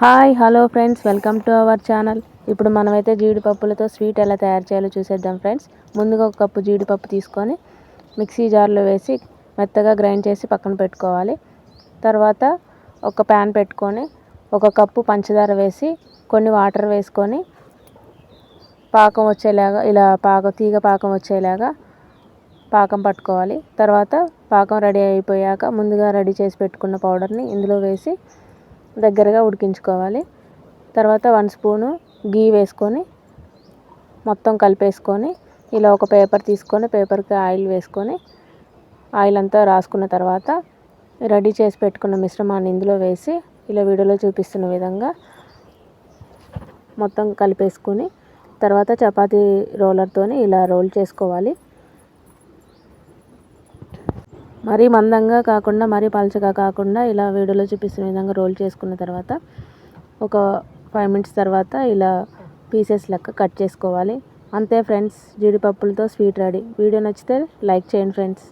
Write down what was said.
Hi hello friends welcome to our channel. ఇప్పుడు మనమైతే జీడిపప్పులతో sweet ఎలా తయారు చేయాలో చూసేద్దాం ఫ్రెండ్స్. ముందుగా ఒక కప్పు జీడిపప్పు తీసుకొని మిక్సీ జార్లో వేసి మెత్తగా గ్రైండ్ చేసి పక్కన పెట్టుకోవాలి. తర్వాత ఒక ప్యాన్ పెట్టుకొని ఒక కప్పు పంచదార వేసి కొన్ని వాటర్ వేసుకొని పాకం వచ్చేలాగా ఇలా పాకం తీగ పాకం వచ్చేలాగా పాకం పట్టుకోవాలి. తర్వాత పాకం రెడీ అయిపోయాక ముందుగా రెడీ చేసి పెట్టుకున్న పౌడర్ని ఇందులో వేసి దగ్గరగా ఉడికించుకోవాలి. తర్వాత వన్ స్పూను గీ వేసుకొని మొత్తం కలిపేసుకొని ఇలా ఒక పేపర్ తీసుకొని పేపర్కి ఆయిల్ వేసుకొని ఆయిల్ అంతా రాసుకున్న తర్వాత రెడీ చేసి పెట్టుకున్న మిశ్రమాన్ని ఇందులో వేసి ఇలా వీడియోలో చూపిస్తున్న విధంగా మొత్తం కలిపేసుకొని తర్వాత చపాతీ రోలర్తో ఇలా రోల్ చేసుకోవాలి. మరీ మందంగా కాకుండా మరీ పలచగా కాకుండా ఇలా వీడియోలో చూపిస్తున్న విధంగా రోల్ చేసుకున్న తర్వాత ఒక ఫైవ్ మినిట్స్ తర్వాత ఇలా పీసెస్ లెక్క కట్ చేసుకోవాలి. అంతే ఫ్రెండ్స్ జీడిపప్పులతో స్వీట్ రెడీ వీడియో నచ్చితే లైక్ చేయండి ఫ్రెండ్స్